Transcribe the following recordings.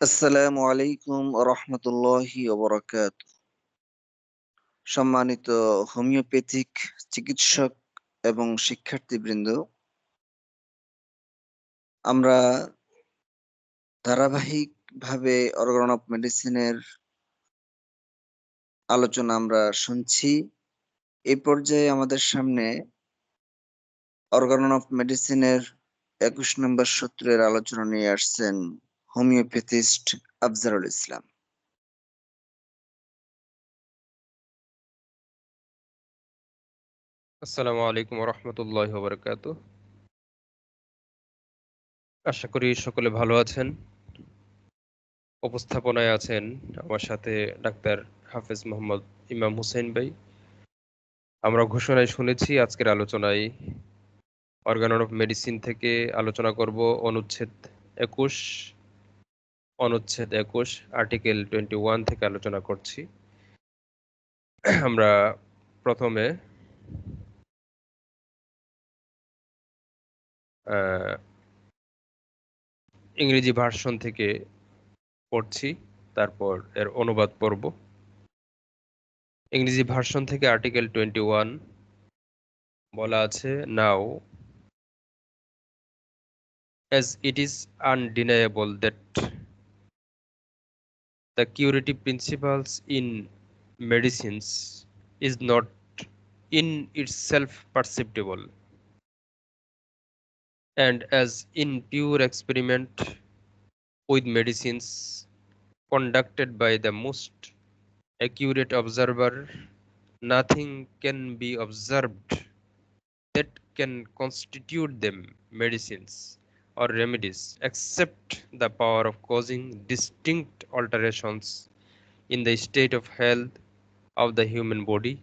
আসসালামু আলাইকুম রহমতুল্লাহি ওবরাকাত সম্মানিত হোমিওপ্যাথিক চিকিৎসক এবং শিক্ষার্থীবৃন্দ, আমরা ধারাবাহিকভাবে অর্গান অফ মেডিসিনের আলোচনা আমরা শুনছি। এই পর্যায়ে আমাদের সামনে অর্গান অফ মেডিসিনের একুশ নম্বর সূত্রের আলোচনা নিয়ে আসছেন হোমিওপ্যাথিস্ট আফজারুল ইসলাম। আসসালামু আলাইকুম রহমতুল্লাহ বরকাত আশা করি সকলে ভালো আছেন। উপস্থাপনায় আছেন আমার সাথে ডাক্তার হাফেজ মোহাম্মদ ইমাম হুসেন ভাই। আমরা ঘোষণায় শুনেছি আজকের আলোচনায় অর্গান অফ মেডিসিন থেকে আলোচনা করব অনুচ্ছেদ একুশ। অনুচ্ছেদ একুশ, আর্টিকেল টোয়েন্টি ওয়ান থেকে আলোচনা করছি। আমরা প্রথমে ইংরেজি ভার্সন থেকে পড়ছি, তারপর এর অনুবাদ পড়ব। ইংরেজি ভার্সন থেকে আর্টিকেল টোয়েন্টি ওয়ান বলা আছে, নাও, as it is undeniable that the curative principles in medicines is not in itself perceptible. And as in pure experiment with medicines conducted by the most accurate observer, nothing can be observed that can constitute them medicines or remedies except the power of causing distinct alterations in the state of health of the human body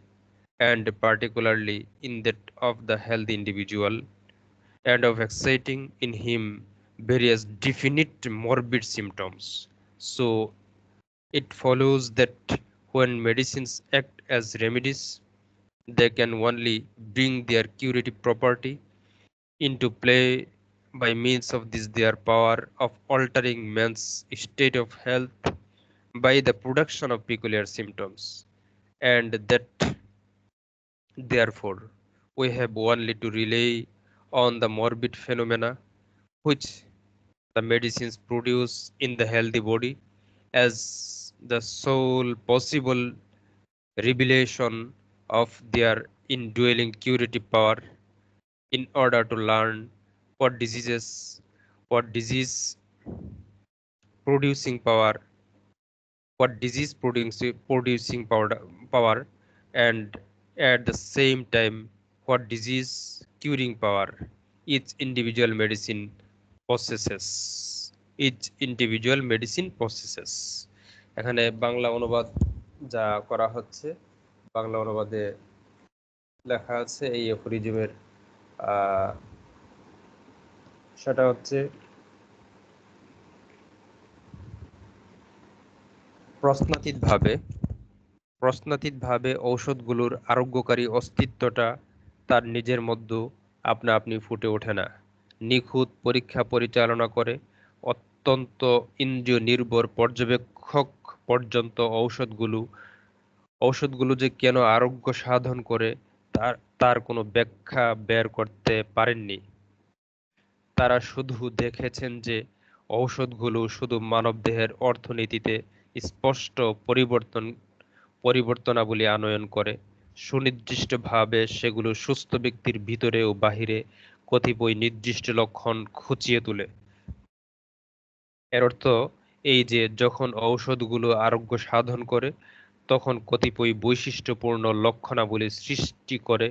and particularly in that of the healthy individual and of exciting in him various definite morbid symptoms. So it follows that when medicines act as remedies, they can only bring their curative property into play by means of this their power of altering man's state of health by the production of peculiar symptoms. And that therefore we have only to rely on the morbid phenomena which the medicines produce in the healthy body as the sole possible revelation of their indwelling curative power in order to learn what diseases what disease producing power what disease producing producing power, power and at the same time what disease curing power each individual medicine possesses each individual medicine possesses এখানে বাংলা অনুবাদ যা করা হচ্ছে বাংলা অনুবাদে লেখা আছে এই এফোরিজমের সেটা হচ্ছে প্রশ্নাতীতভাবে প্রশ্নাতীতভাবে ঔষধগুলোর আরোগ্যকারী অস্তিত্বটা তার নিজের মধ্যে আপনা আপনি ফুটে ওঠে না। নিখুঁত পরীক্ষা পরিচালনা করে অত্যন্ত ইন্দ্রিয় নির্ভর পর্যবেক্ষক পর্যন্ত ঔষধগুলো ঔষধগুলো যে কেন আরোগ্য সাধন করে তার তার কোনো ব্যাখ্যা বের করতে পারেননি। তারা শুধু দেখেছেন যে ঔষধগুলো শুধু মানবদেহের অর্থনীতিতে স্পষ্ট পরিবর্তন, পরিবর্তনাবলী আনয়ন করে। সুনির্দিষ্টভাবে সেগুলো সুস্থ ব্যক্তির ভিতরে ও বাহিরে কতিপয় নির্দিষ্ট লক্ষণ খুঁচিয়ে তোলে। এর অর্থ এই যে যখন ঔষধগুলো আরোগ্য সাধন করে, তখন কতিপয় বৈশিষ্ট্যপূর্ণ লক্ষণাবলী সৃষ্টি করে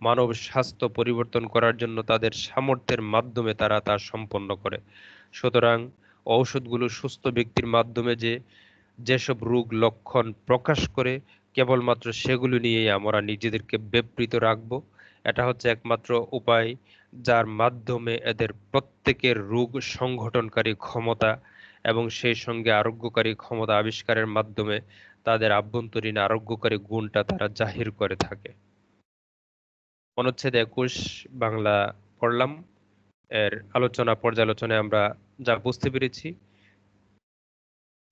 মানব স্বাস্থ্য পরিবর্তন করার জন্য তাদের সামর্থ্যের মাধ্যমে তারা তা সম্পন্ন করে। সুতরাং ঔষধগুলো সুস্থ ব্যক্তির মাধ্যমে যে, যেসব রোগ লক্ষণ প্রকাশ করে, কেবলমাত্র সেগুলো নিয়েই আমরা নিজেদেরকে বিবৃত রাখব। এটা হচ্ছে একমাত্র উপায় যার মাধ্যমে এদের প্রত্যেকের রোগ সংগঠনকারী ক্ষমতা এবং সেই সঙ্গে আরোগ্যকারী ক্ষমতা আবিষ্কারের মাধ্যমে তাদের আভ্যন্তরীণ আরোগ্যকারী গুণটা তারা জাহির করে থাকে। অনুচ্ছেদ একুশ বাংলা পড়লাম। এর আলোচনা, পর্যালোচনায় আমরা যা বুঝতে পেরেছি,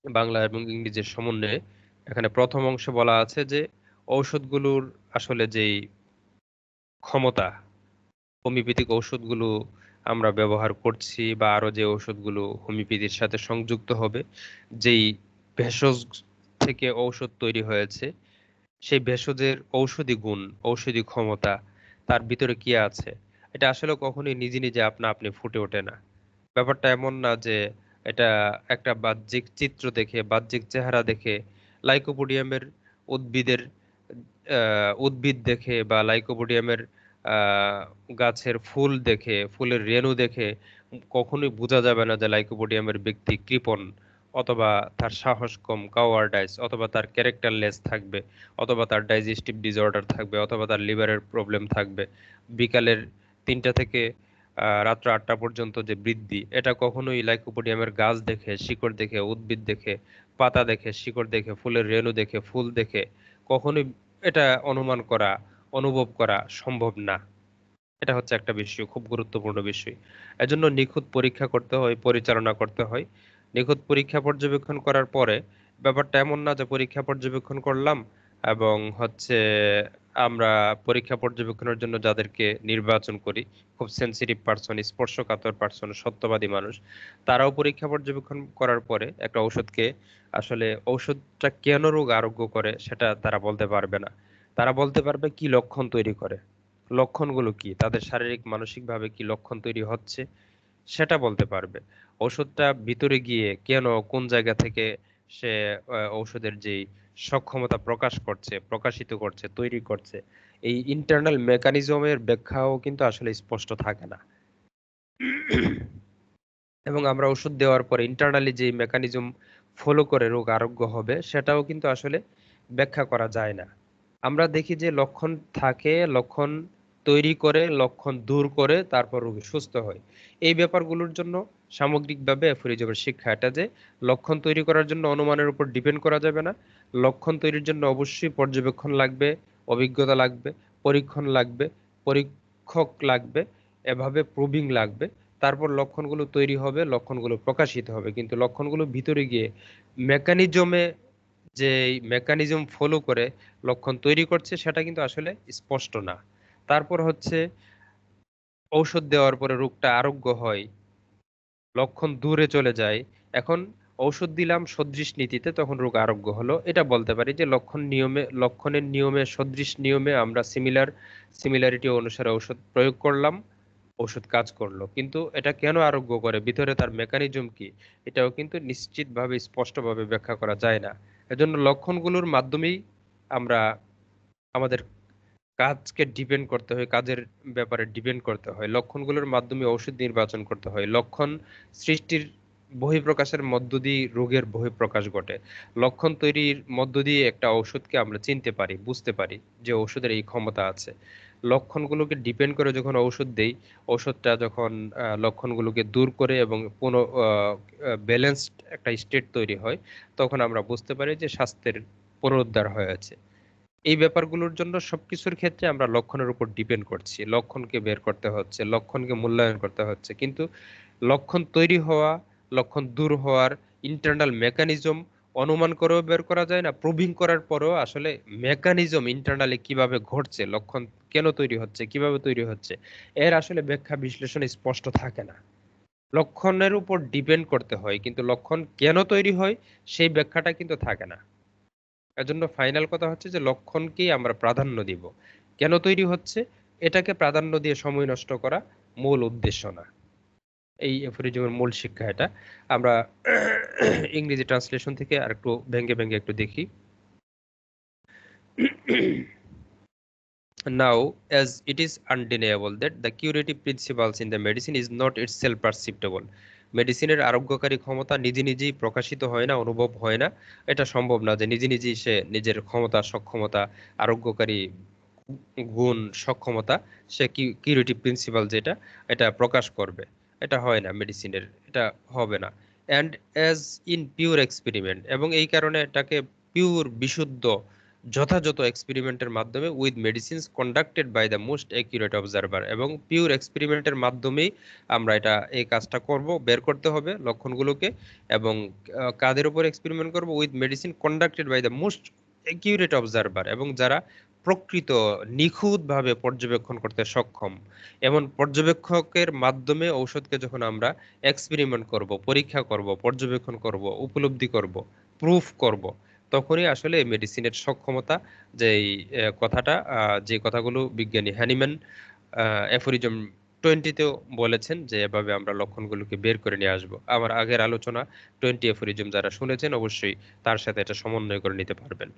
বাংলা এবং ইংরেজির সমন্বয়ে, এখানে প্রথম অংশে বলা আছে যে, ঔষধগুলোর আসলে যেই ক্ষমতা, হোমিওপ্যাথিক ঔষধগুলো আমরা ব্যবহার করছি বা আরও যে ঔষধগুলো হোমিওপ্যাথির সাথে সংযুক্ত হবে, যেই ভেষজ থেকে ঔষধ তৈরি হয়েছে, সেই ভেষজের ঔষধি গুণ, ঔষধি ক্ষমতা তার ভিতরে কি আছে? এটা আসলে কখনোই নিজে নিজে আপনা আপনি ফুটে ওঠে না। ব্যাপারটা এমন না যে এটা একটা বাহ্যিক চিত্র দেখে, বাহ্যিক চেহারা দেখে, লাইকোপোডিয়ামের উদ্ভিদের উদ্ভিদ দেখে বা লাইকোপোডিয়ামের গাছের ফুল দেখে, ফুলের রেণু দেখে কখনোই বোঝা যাবে না যে লাইকোপোডিয়ামের ব্যক্তি কৃপণ। অথবা তার সাহস কম কাওয়ার্ডাইস অথবা তার ক্যারেক্টারলেস থাকবে, অথবা তার ডাইজেস্টিভ ডিসঅর্ডার থাকবে, অথবা তার লিভারের প্রবলেম থাকবে। বিকালের তিনটা থেকে রাত্র আটটা পর্যন্ত যে বৃদ্ধি, এটা কখনোই লাইকোপোডিয়ামের গাছ দেখে, শিকড় দেখে, উদ্ভিদ দেখে, পাতা দেখে, শিকড় দেখে, ফুলের রেণু দেখে, ফুল দেখে, কখনোই এটা অনুমান করা, অনুভব করা সম্ভব না। এটা হচ্ছে একটা বিষয়, খুব গুরুত্বপূর্ণ বিষয়। এজন্য নিখুঁত পরীক্ষা করতে হয়, পরিচালনা করতে হয়। নিখুঁত পরীক্ষা পর্যবেক্ষণ করার পরে ব্যাপারটা এমন না যে পরীক্ষা পর্যবেক্ষণ করলাম এবং হচ্ছে আমরা পরীক্ষা পর্যবেক্ষণের জন্য যাদেরকে নির্বাচন করি, খুব সেন্সিটিভ পার্সন স্পর্শকাতর পার্সন সত্যবাদী মানুষ, তারাও পরীক্ষা পর্যবেক্ষণ করার পরে একটা ঔষধকে আসলে ঔষধটা কেন রোগ আরোগ্য করে সেটা তারা বলতে পারবে না। তারা বলতে পারবে কি লক্ষণ তৈরি করে, লক্ষণগুলো কি, তাদের শারীরিক, মানসিকভাবে কি লক্ষণ তৈরি হচ্ছে সেটা বলতে পারবে। ওষুধটা ভিতরে গিয়ে কেন, কোন জায়গা থেকে সে ঔষধের যেই সক্ষমতা প্রকাশ করছে, প্রকাশিত করছে, তৈরি করছে, এই ইন্টারনাল মেকানিজমের ব্যাখ্যাও কিন্তু আসলে স্পষ্ট থাকে না। এবং আমরা ওষুধ দেওয়ার পরে ইন্টারনালি যে মেকানিজম ফলো করে রোগ আরোগ্য হবে, সেটাও কিন্তু আসলে ব্যাখ্যা করা যায় না। আমরা দেখি যে লক্ষণ থাকে, লক্ষণ তৈরি করে, লক্ষণ দূর করে, তারপর রোগী সুস্থ হয়। এই ব্যাপারগুলোর জন্য সামগ্রিকভাবে অ্যাফোরিজমের শিক্ষা এটা যে, লক্ষণ তৈরি করার জন্য অনুমানের উপর ডিপেন্ড করা যাবে না। লক্ষণ তৈরির জন্য অবশ্যই পর্যবেক্ষণ লাগবে, অভিজ্ঞতা লাগবে, পরীক্ষণ লাগবে, পরীক্ষক লাগবে, এভাবে প্রুভিং লাগবে। তারপর লক্ষণগুলো তৈরি হবে, লক্ষণগুলো প্রকাশিত হবে। কিন্তু লক্ষণগুলো ভিতরে গিয়ে মেকানিজমে যে মেকানিজম ফলো করে লক্ষণ তৈরি করছে, সেটা কিন্তু আসলে স্পষ্ট না। তারপর হচ্ছে ঔষধ দেওয়ার পরে রোগটা আরোগ্য হয়, লক্ষণ দূরে চলে যায়। এখন ঔষধ দিলাম সদৃশ নীতিতে, তখন রোগ আরোগ্য হলো। এটা বলতে পারি যে লক্ষণ নিয়মে, লক্ষণের নিয়মে, সদৃশ নিয়মে আমরা সিমিলার সিমিলারিটি অনুসারে ঔষধ প্রয়োগ করলাম ওষুধ কাজ করল। কিন্তু এটা কেন আরোগ্য করে? ভিতরে তার মেকানিজম কি? এটাও কিন্তু নিশ্চিতভাবে, স্পষ্টভাবে ব্যাখ্যা করা যায় না। এজন্য লক্ষণগুলোর মাধ্যমেই আমরা আমাদের কাজকে ডিপেন্ড করতে হয়, কাজের ব্যাপারে ডিপেন্ড করতে হয়। লক্ষণগুলোর মাধ্যমে ওষুধ নির্বাচন করতে হয়। লক্ষণ সৃষ্টির বহিঃপ্রকাশের মধ্য দিয়ে রোগের বহিঃপ্রকাশ ঘটে। লক্ষণ তৈরির মধ্য দিয়ে একটা ওষুধকে আমরা চিনতে পারি, বুঝতে পারি যে ওষুধের এই ক্ষমতা আছে। লক্ষণগুলোকে ডিপেন্ড করে যখন ঔষধ দেই ওষুধটা যখন লক্ষণগুলোকে দূর করে এবং পুনঃ ব্যালেন্সড একটা স্টেট তৈরি হয়, তখন আমরা বুঝতে পারি যে স্বাস্থ্যের পুনরুদ্ধার হয়েছে। এই ব্যাপারগুলোর জন্য সবকিছুর ক্ষেত্রে আমরা লক্ষণের উপর ডিপেন্ড করছি। লক্ষণকে বের করতে হচ্ছে, লক্ষণকে মূল্যায়ন করতে হচ্ছে। কিন্তু লক্ষণ তৈরি হওয়া, লক্ষণ দূর হওয়ার ইন্টারনাল মেকানিজম অনুমান করেও বের করা যায় না প্রুভিং করার পরেও আসলে মেকানিজম ইন্টারনালি কীভাবে ঘটছে, লক্ষণ কেন তৈরি হচ্ছে, কীভাবে তৈরি হচ্ছে, এর আসলে ব্যাখ্যা বিশ্লেষণ স্পষ্ট থাকে না। লক্ষণের উপর ডিপেন্ড করতে হয়, কিন্তু লক্ষণ কেন তৈরি হয়, সেই ব্যাখ্যাটা কিন্তু থাকে না। এজন্য ফাইনাল কথা হচ্ছে যে লক্ষণকেই আমরা প্রাধান্য দিব। কেন তৈরি হচ্ছে? এটাকে প্রাধান্য দিয়ে সময় নষ্ট করা মূল উদ্দেশ্য না। এই এফোরিজমের মূল শিক্ষা এটা। আমরা ইংরেজি ট্রান্সলেশন থেকে আর একটু ভেঙ্গে ভেঙ্গে একটু দেখি। Now, as it is undeniable that the curative principles in the medicine is not itself perceptible মেডিসিনের আরোগ্যকারী ক্ষমতা নিজে নিজেই প্রকাশিত হয় না, অনুভব হয় না। এটা সম্ভব না যে নিজে নিজেই সে নিজের ক্ষমতা, সক্ষমতা, আরোগ্যকারী গুণ, সক্ষমতা, সে কিউরেটিভ প্রিন্সিপাল যেটা, এটা প্রকাশ করবে। এটা হয় না মেডিসিনের, এটা হবে না। And as in pure experiment এবং এই কারণে এটাকে পিওর বিশুদ্ধ যথাযথ এক্সপেরিমেন্টের মাধ্যমে with medicines conducted by the most accurate observer এবং পিওর এক্সপেরিমেন্টের মাধ্যমেই আমরা এটা, এই কাজটা করব, বের করতে হবে লক্ষণগুলোকে এবং কাদের উপর এক্সপেরিমেন্ট করব? With medicine conducted by the most accurate observer এবং যারা প্রকৃত নিখুঁতভাবে পর্যবেক্ষণ করতে সক্ষম। এমন পর্যবেক্ষকের মাধ্যমে ঔষধকে যখন আমরা এক্সপেরিমেন্ট করব, পরীক্ষা করব, পর্যবেক্ষণ করব, উপলব্ধি করব প্রুফ করব তখনই আসলে মেডিসিনের সক্ষমতা যে কথাটা যে কথাগুলো বিজ্ঞানী হ্যানিম্যান অ্যাফোরিজম টোয়েন্টিতেও বলেছেন যে এভাবে আমরা লক্ষণগুলোকে বের করে নিয়ে আসব। আমার আগের আলোচনা টোয়েন্টি এফোরিজম যারা শুনেছেন অবশ্যই তার সাথে এটা সমন্বয় করে নিতে পারবেন।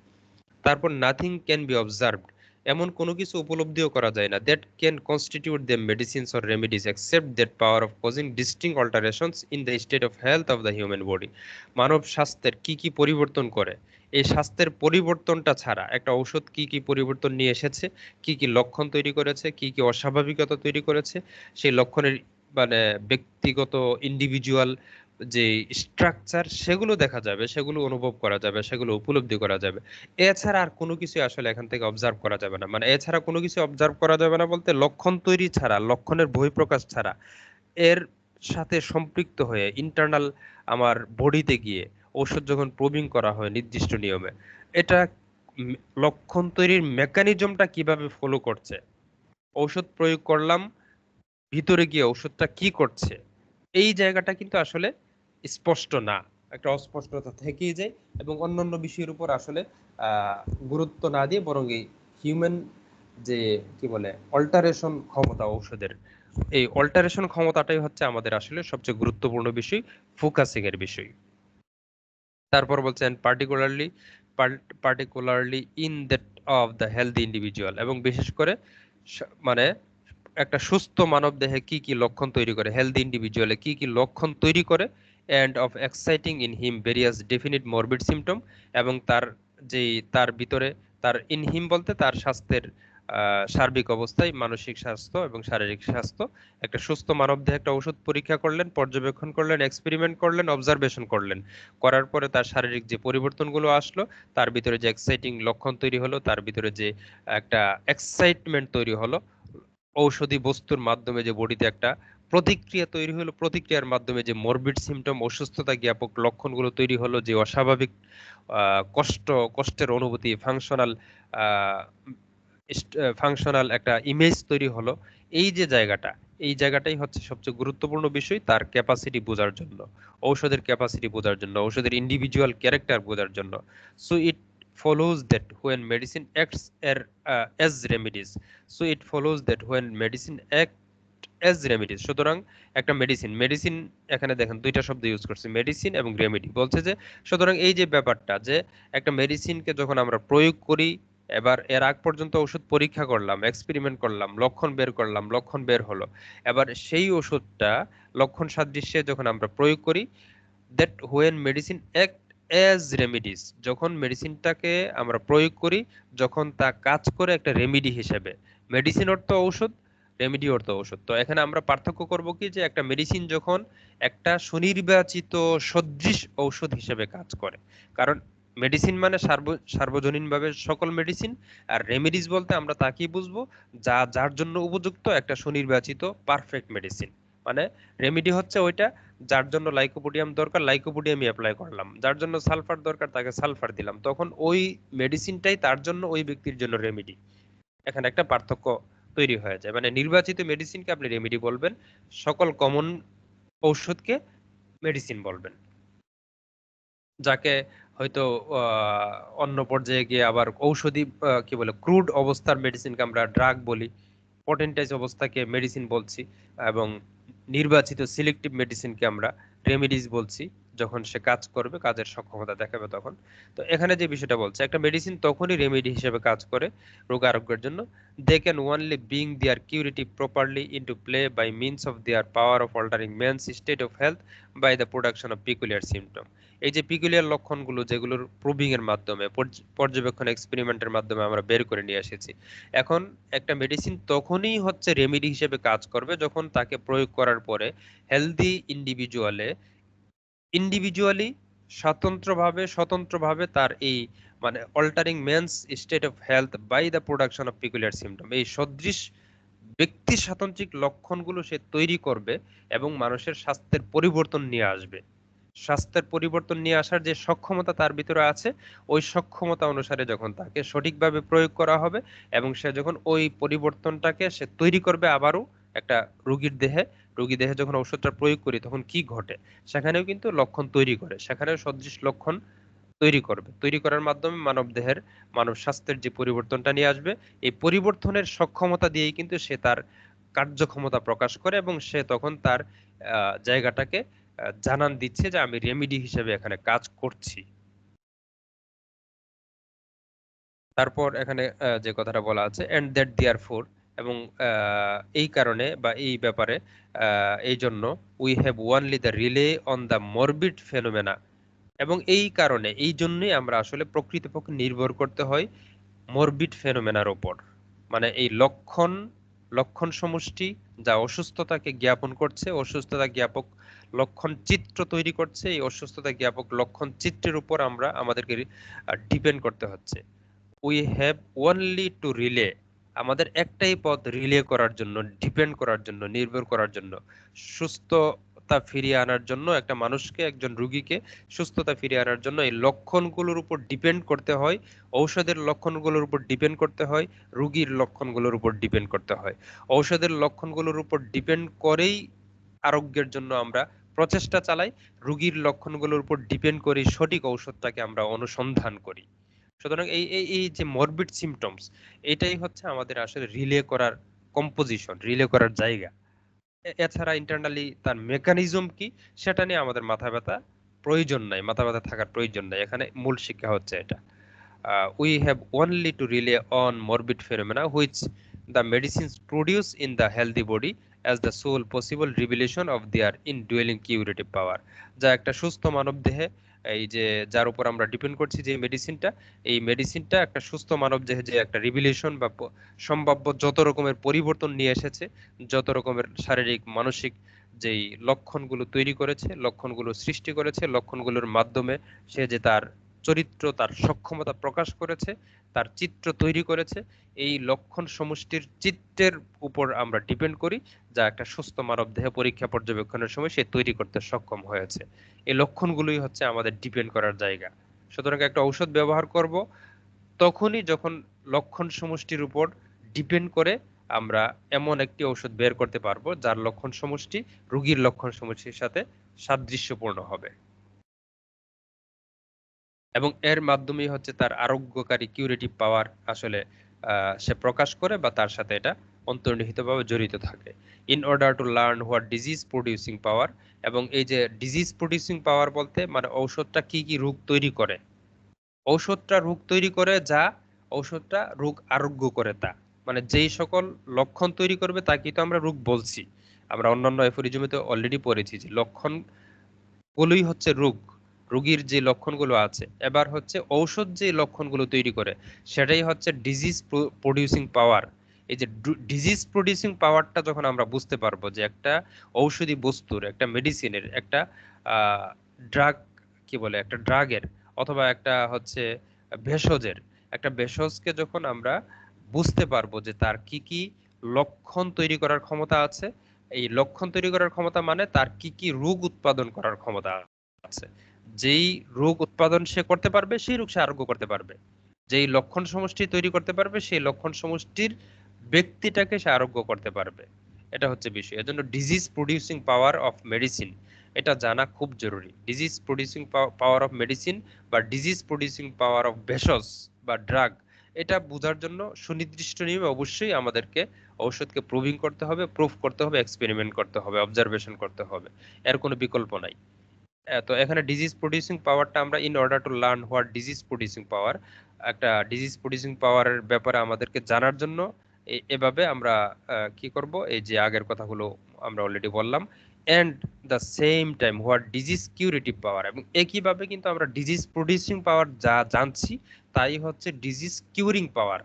তারপর নাথিং ক্যান বি অবজার্ভড এমন কোনো কিছু উপলব্ধিও করা যায় না। That can constitute the medicines or remedies except that power of causing distinct alterations in the state of health of the human body মানব স্বাস্থ্যের কি কি পরিবর্তন করে? এই স্বাস্থ্যের পরিবর্তনটা ছাড়া একটা ঔষধ কি কি পরিবর্তন নিয়ে এসেছে, কি কি লক্ষণ তৈরি করেছে, কি কি অস্বাভাবিকতা তৈরি করেছে, সেই লক্ষণের মানে ব্যক্তিগত ইন্ডিভিজুয়াল যে স্ট্রাকচার সেগুলো দেখা যাবে, সেগুলো অনুভব করা যাবে, সেগুলো উপলব্ধি করা যাবে। এছাড়া আর কোনো কিছু আসলে এখান থেকে অবজার্ভ করা যাবে না। মানে এছাড়া কোনো কিছু অবজার্ভ করা যাবে না বলতে লক্ষণ তৈরি ছাড়া, লক্ষণের বহিঃপ্রকাশ ছাড়া, এর সাথে সম্পৃক্ত হয়ে ইন্টারনাল আমার বডিতে গিয়ে ঔষধ যখন প্রবিং করা হয় নির্দিষ্ট নিয়মে, এটা লক্ষণ তৈরির মেকানিজমটা কীভাবে ফলো করছে? ঔষধ প্রয়োগ করলাম, ভিতরে গিয়ে ঔষধটা কি করছে? এই জায়গাটা কিন্তু আসলে স্পষ্ট না। একটা অস্পষ্টতা থেকেই যায় এবং অন্যান্য বিষয়ের উপর আসলে গুরুত্ব না দিয়ে বরং এই হিউম্যান যে, কি বলে অল্টারেশন ক্ষমতা ঔষধের, এই অল্টারেশন ক্ষমতাটাই হচ্ছে আমাদের আসলে সবচেয়ে গুরুত্বপূর্ণ বিষয় ফোকাসিং এর বিষয়। তারপর বলছেন particularly particularly in that of the healthy individual এবং বিশেষ করে মানে একটা সুস্থ মানব দেহে কি কি লক্ষণ তৈরি করে হেলদি ইন্ডিভিজুয়ালে কি কি লক্ষণ তৈরি করে and of exciting in him various definite morbid symptom এবং তার যেই, তার ভিতরে, তার ইন হিম বলতে তার স্বাস্থ্যের সার্বিক অবস্থায় মানসিক স্বাস্থ্য এবং শারীরিক স্বাস্থ্য, একটা সুস্থ মানব দেহে একটা ওষুধ পরীক্ষা করলেন, পর্যবেক্ষণ করলেন এক্সপেরিমেন্ট করলেন অবজারভেশন করলেন। করার পরে তার শারীরিক যে পরিবর্তনগুলো আসলো, তার ভিতরে যে এক্সাইটিং লক্ষণ তৈরি হলো, তার ভিতরে যে একটা এক্সাইটমেন্ট তৈরি হলো, ঔষধি বস্তুর মাধ্যমে যে বডিতে একটা প্রতিক্রিয়া তৈরি হলো, প্রতিক্রিয়ার মাধ্যমে যে মরবিড সিমটম অসুস্থতা জ্ঞাপক লক্ষণগুলো তৈরি হলো, যে অস্বাভাবিক কষ্ট, কষ্টের অনুভূতি ফাংশনাল ফাংশনাল একটা ইমেজ তৈরি হলো। এই যে জায়গাটা এই জায়গাটাই হচ্ছে সবচেয়ে গুরুত্বপূর্ণ বিষয় তার ক্যাপাসিটি বোঝার জন্য ঔষধের ক্যাপাসিটি বোঝার জন্য ঔষধের ইন্ডিভিজুয়াল ক্যারেক্টার বোঝার জন্য। So it that when medicine acts er, uh, as remedies so it follows that when medicine act as remedies সুতরাং একটা মেডিসিন মেডিসিন এখানে দেখেন দুইটা শব্দ ইউজ করছে মেডিসিন এবং রেমেডি বলছে যে সুতরাং এই যে ব্যাপারটা যে একটা মেডিসিনকে যখন আমরা প্রয়োগ করি এবার এর আগ পর্যন্ত ওষুধ পরীক্ষা করলাম এক্সপেরিমেন্ট করলাম, লক্ষণ বের করলাম, লক্ষণ বের হলো। এবার সেই ওষুধটা লক্ষণ সাদৃশ্যে যখন আমরা প্রয়োগ করি that when medicine act as remedies যখন মেডিসিনটাকে আমরা প্রয়োগ করি, যখন তা কাজ করে একটা রেমিডি হিসেবে। মেডিসিন অর্থ ঔষধ রেমিডি অর্থ ঔষধ। তো এখানে আমরা পার্থক্য করব কি যে একটা মেডিসিন যখন একটা সুনির্বাচিত সদৃশ ঔষধ হিসেবে কাজ করে, কারণ মেডিসিন মানে সার্ব, সার্বজনীনভাবে সকল মেডিসিন আর রেমেডিস বলতে আমরা তাকেই বুঝব, যা, যার জন্য উপযুক্ত একটা সুনির্বাচিত পারফেক্ট মেডিসিন মানে রেমেডি হচ্ছে ওইটা, যার জন্য লাইকোপোডিয়াম দরকার লাইকোপোডিয়ামই অ্যাপ্লাই করলাম। যার জন্য সালফার দরকার, তাকে সালফার দিলাম। তখন ওই মেডিসিনটাই তার জন্য ওই ব্যক্তির জন্য রেমেডি এখানে একটা পার্থক্য তৈরি হয়ে যায়। মানে নির্বাচিত মেডিসিনকে আপনি রেমিডি বলবেন, সকল কমন ঔষধকে মেডিসিন বলবেন। যাকে হয়তো অন্য পর্যায়ে গিয়ে আবার ঔষধি কি বলে ক্রুড অবস্থার মেডিসিনকে আমরা ড্রাগ বলি পটেন্টাইজ অবস্থাকে মেডিসিন বলছি এবং নির্বাচিত সিলেক্টিভ মেডিসিনকে আমরা রেমিডিজ বলছি। যখন সে কাজ করবে, কাজের সক্ষমতা দেখাবে তখন। তো এখানে যে বিষয়টা বলছে, একটা মেডিসিন তখনই রেমিডি হিসেবে কাজ করে রোগ আরোগ্যের জন্য। They can only bring their curative properly into play by means of their power of altering man's state of health by the production of peculiar symptom এই যে পিকুলিয়ার লক্ষণগুলো যেগুলোর প্রুভিং এর মাধ্যমে পর্যবেক্ষণ এক্সপেরিমেন্টের মাধ্যমে আমরা বের করে নিয়ে এসেছি। এখন একটা মেডিসিন তখনই হচ্ছে রেমিডি হিসেবে কাজ করবে যখন তাকে প্রয়োগ করার পরে হেলদি ইন্ডিভিজুয়ালে ইন্ডিভিজুয়ালি স্বতন্ত্রভাবে স্বতন্ত্রভাবে তার এই মানে altering men's state of health by the production of peculiar symptom এই সদৃশ ব্যক্তি স্বাতন্ত্রিক লক্ষণগুলো সে তৈরি করবে এবং মানুষের স্বাস্থ্যের পরিবর্তন নিয়ে আসবে। স্বাস্থ্যের পরিবর্তন নিয়ে আসার যে সক্ষমতা তার ভিতরে আছে, ওই সক্ষমতা অনুসারে যখন তাকে সঠিকভাবে প্রয়োগ করা হবে এবং সে যখন ওই পরিবর্তনটাকে সে তৈরি করবে আবারও একটা রোগীর দেহে রোগী দেহে যখন ঔষধটা প্রয়োগ করি তখন কি ঘটে? সেখানেও কিন্তু লক্ষণ তৈরি করে। সেখানেও সদৃশ লক্ষণ তৈরি করবে। তৈরি করার মাধ্যমে মানব দেহের, মানব স্বাস্থ্যের যে পরিবর্তনটা নিয়ে আসবে, এই পরিবর্তনের সক্ষমতা দিয়েই কিন্তু সে তার কার্যক্ষমতা প্রকাশ করে এবং সে তখন তার জায়গাটাকে জানান দিচ্ছে যে আমি রেমিডি হিসেবে এখানে কাজ করছি। তারপর এখানে যে কথাটা বলা আছে এন্ড দ্যাট দেয়ার ফোর এবং এই কারণে বা এই ব্যাপারে এই জন্য we have only the rely on the morbid phenomena এবং এই কারণে এই জন্যই আমরা আসলে প্রকৃতপক্ষে নির্ভর করতে হয় মরবিড ফেনোমেনার ওপর। মানে এই লক্ষণ লক্ষণ সমষ্টি যা অসুস্থতাকে জ্ঞাপন করছে, অসুস্থতা জ্ঞাপক লক্ষণ চিত্র তৈরি করছে, এই অসুস্থতা জ্ঞাপক লক্ষণ চিত্রের উপর আমরা আমাদেরকে ডিপেন্ড করতে হচ্ছে। We have only to rely আমাদের একটাই পথ রিলে করার জন্য ডিপেন্ড করার জন্য, নির্ভর করার জন্য। সুস্থতা ফিরিয়ে আনার জন্য একটা মানুষকে, একজন রুগীকে সুস্থতা ফিরিয়ে আনার জন্য এই লক্ষণগুলোর উপর ডিপেন্ড করতে হয়, ঔষধের লক্ষণগুলোর উপর ডিপেন্ড করতে হয়, রুগীর লক্ষণগুলোর উপর ডিপেন্ড করতে হয়। ঔষধের লক্ষণগুলোর উপর ডিপেন্ড করেই আরোগ্যের জন্য আমরা প্রচেষ্টা চালাই, রুগীর লক্ষণগুলোর উপর ডিপেন্ড করে সঠিক ঔষধটাকে আমরা অনুসন্ধান করি। সুতরাং এই এই যে মরবিড সিমটমস এটাই হচ্ছে আমাদের আসলে রিলে করার কম্পোজিশন রিলে করার জায়গা। এছাড়া ইন্টারনালি তার মেকানিজম কি, সেটা নিয়ে আমাদের মাথা ব্যথা প্রয়োজন নাই, মাথা ব্যথা থাকার প্রয়োজন নাই। এখানে মূল শিক্ষা হচ্ছে এটা। We have only to rely on morbid phenomena which the medicines produce in the healthy body as the sole possible revelation of their indwelling curative power যা একটা সুস্থ মানব দেহে এই যে, যার উপর আমরা ডিপেন্ড করছি যে মেডিসিনটা এই মেডিসিনটা একটা সুস্থ মানব যে একটা রিভিলেশন বা সম্ভাব্য যত রকমের পরিবর্তন নিয়ে এসেছে, যত রকমের শারীরিক, মানসিক যেই লক্ষণগুলো তৈরি করেছে, লক্ষণগুলো সৃষ্টি করেছে, লক্ষণগুলোর মাধ্যমে সে যে তার চরিত্র তার সক্ষমতা প্রকাশ করেছে, তার চিত্র তৈরি করেছে, এই লক্ষণ সমষ্টির চিত্রের উপর আমরা ডিপেন্ড করি, যা একটা সুস্থ মানব দেহে পরীক্ষা পর্যবেক্ষণের সময় সে তৈরি করতে সক্ষম হয়েছে। এই লক্ষণগুলোই হচ্ছে আমাদের ডিপেন্ড করার জায়গা। সুতরাং একটা ঔষধ ব্যবহার করব, তখনই যখন লক্ষণ সমষ্টির উপর ডিপেন্ড করে আমরা এমন একটি ঔষধ বের করতে পারব, যার লক্ষণ সমষ্টি রোগীর লক্ষণ সমষ্টির সাথে সাদৃশ্যপূর্ণ হবে। এবং এর মাধ্যমেই হচ্ছে তার আরোগ্যকারী কিউরেটিভ পাওয়ার আসলে সে প্রকাশ করে বা তার সাথে এটা অন্তর্নিহিতভাবে জড়িত থাকে। In order to learn what disease producing power এবং এই যে ডিজিজ প্রডিউসিং পাওয়ার বলতে মানে ঔষধটা কি কি রোগ তৈরি করে? ঔষধটা রোগ তৈরি করে যা ঔষধটা রোগ আরোগ্য করে তা। মানে যেই সকল লক্ষণ তৈরি করবে তাকেই তো আমরা রোগ বলছি। আমরা অন্যান্য এফোরিজমে অলরেডি পড়েছি যে লক্ষণ গুলোই হচ্ছে রোগ। রোগীর যে লক্ষণগুলো আছে, এবার হচ্ছে ঔষধ যে লক্ষণগুলো তৈরি করে, সেটাই হচ্ছে ডিজিজ প্রডিউসিং পাওয়ার এই যে ডিজিজ প্রডিউসিং পাওয়ারটা যখন আমরা বুঝতে পারব যে একটা ঔষধি বস্তুর, একটা মেডিসিনের একটা ড্রাগ কি বলে, একটা ড্রাগের অথবা একটা হচ্ছে ভেষজের, একটা ভেষজকে যখন আমরা বুঝতে পারব যে তার কি কি লক্ষণ তৈরি করার ক্ষমতা আছে, এই লক্ষণ তৈরি করার ক্ষমতা মানে তার কি কি রোগ উৎপাদন করার ক্ষমতা আছে। যেই রোগ উৎপাদন সে করতে পারবে, সেই রোগ সে আরোগ্য করতে পারবে। যেই লক্ষণ সমষ্টি তৈরি করতে পারবে, সেই লক্ষণ সমষ্টির ব্যক্তিটাকে সে আরোগ্য করতে পারবে। এটা হচ্ছে বিষয়। এজন্য disease producing power of medicine এটা জানা খুব জরুরি। Disease producing power of medicine বা ডিজিজ প্রডিউসিং পাওয়ার অফ ভেষজ বা ড্রাগ এটা বোঝার জন্য সুনির্দিষ্ট নিয়মে অবশ্যই আমাদেরকে ঔষধকে প্রুভিং করতে হবে প্রুফ করতে হবে এক্সপেরিমেন্ট করতে হবে অবজারভেশন করতে হবে। এর কোনো বিকল্প নাই। তো এখানে ডিজিজ প্রডিউসিং পাওয়ারটা আমরা in order to learn what disease producing power একটা ডিজিজ প্রডিউসিং পাওয়ারের ব্যাপারে আমাদেরকে জানার জন্য এভাবে আমরা কি করব? এই যে আগের কথাগুলো আমরা অলরেডি বললাম। And the same time what disease curative power এবং একইভাবে কিন্তু আমরা ডিজিজ প্রডিউসিং পাওয়ার যা জানছি, তাই হচ্ছে ডিজিজ কিউরিং পাওয়ার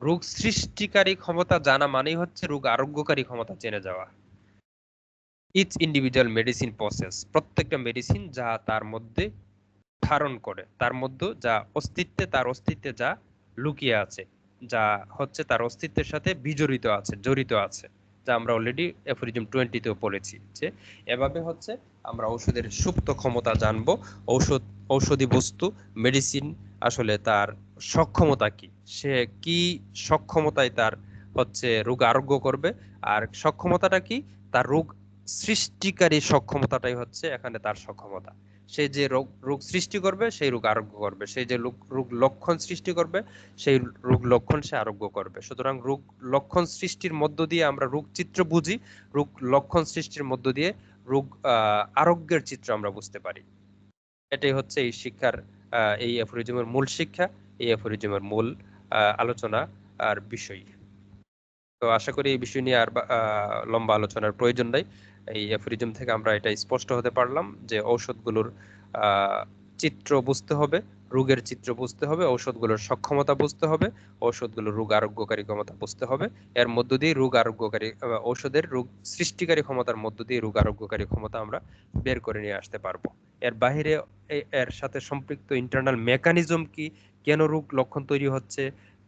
রোগ সৃষ্টিকারী ক্ষমতা জানা মানেই হচ্ছে রোগ আরোগ্যকারী ক্ষমতা জেনে যাওয়া। ইচ ইন্ডিভিজুয়াল মেডিসিন প্রসেস প্রত্যেকটা মেডিসিন যা তার মধ্যে ধারণ করে, তার মধ্যে যা অস্তিত্বে, তার অস্তিত্বে যা লুকিয়ে আছে, যা হচ্ছে তার অস্তিত্বের সাথে বিজড়িত আছে, জড়িত আছে, যা আমরা অলরেডি এফোরিজম টোয়েন্টিতেও পড়েছি যে, এভাবে হচ্ছে আমরা ঔষধের সুপ্ত ক্ষমতা জানব, ঔষধ, ঔষধি বস্তু মেডিসিন আসলে তার সক্ষমতা কি, সে কি সক্ষমতায় তার হচ্ছে রোগ আরোগ্য করবে, আর সক্ষমতাটা কি, তার রোগ সৃষ্টিকারী সক্ষমতাটাই হচ্ছে এখানে তার সক্ষমতা। সে যে রোগ রোগ সৃষ্টি করবে, সেই রোগ আরোগ্য করবে। সেই যে রোগ লক্ষণ সৃষ্টি করবে, সেই রোগ লক্ষণ সে আরোগ্য করবে। সুতরাং রোগ লক্ষণ সৃষ্টির মধ্য দিয়ে আমরা রোগ চিত্র বুঝি, রোগ লক্ষণ সৃষ্টির মধ্য দিয়ে রোগ আরোগ্যের চিত্র আমরা বুঝতে পারি। এটাই হচ্ছে এই শিক্ষার এই অ্যাফোরিজমের মূল শিক্ষা, এই অ্যাফোরিজমের মূল আলোচনা আর বিষয়। তো আশা করি এই বিষয় নিয়ে আর লম্বা আলোচনার প্রয়োজন নাই। এই অ্যাফোরিজম থেকে আমরা এটা স্পষ্ট হতে পারলাম যে ঔষধগুলোর চিত্র বুঝতে হবে, রোগের চিত্র বুঝতে হবে, ঔষধগুলোর সক্ষমতা বুঝতে হবে, ঔষধগুলোর রোগ আরোগ্যকারী ক্ষমতা বুঝতে হবে। এর মধ্য দিয়ে রোগ আরোগ্যকারী ঔষধের রোগ সৃষ্টিকারী ক্ষমতার মধ্য দিয়ে রোগ আরোগ্যকারী ক্ষমতা আমরা বের করে নিয়ে আসতে পারব। এর বাইরে, এ- এর সাথে সম্পৃক্ত ইন্টারনাল মেকানিজম কি, কেন রোগ লক্ষণ তৈরি হচ্ছে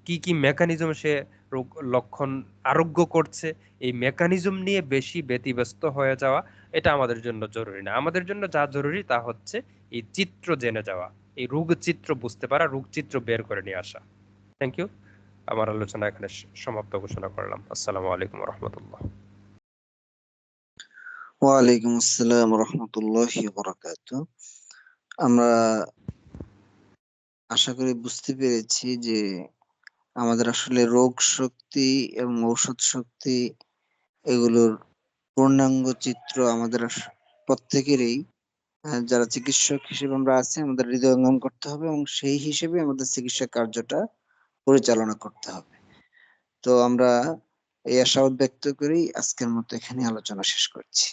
কি কি মেকানিজম সে রোগ, লক্ষণ আরোগ্য করছে? এই মেকানিজম নিয়ে বেশি ব্যতিব্যস্ত হয়ে যাওয়া এটা আমাদের জন্য জরুরি না। আমাদের জন্য যা জরুরি তা হচ্ছে এই চিত্র জেনে যাওয়া। এই রোগ চিত্র বুঝতে পারা, রোগ চিত্র বের করে নিয়ে আসা। থ্যাংক ইউ আমার আলোচনা এখানে সমাপ্ত ঘোষণা করলাম। আসসালামু আলাইকুম রহমতুল্লাহ ওয়ালাইকুম আসসালাম রহমতুল্লাহি বরাকাত আমরা আশা করি বুঝতে পেরেছি যে আমাদের আসলে রোগ শক্তি এবং ঔষধ শক্তি এগুলোর পূর্ণাঙ্গ চিত্র আমাদের প্রত্যেকেরই। যারা চিকিৎসক হিসেবে আমরা আছি, আমাদের হৃদয়ঙ্গম করতে হবে এবং সেই হিসেবে আমাদের চিকিৎসা কার্যটা পরিচালনা করতে হবে। তো আমরা এই আশাবাদ ব্যক্ত করেই আজকের মতো এখানে আলোচনা শেষ করছি।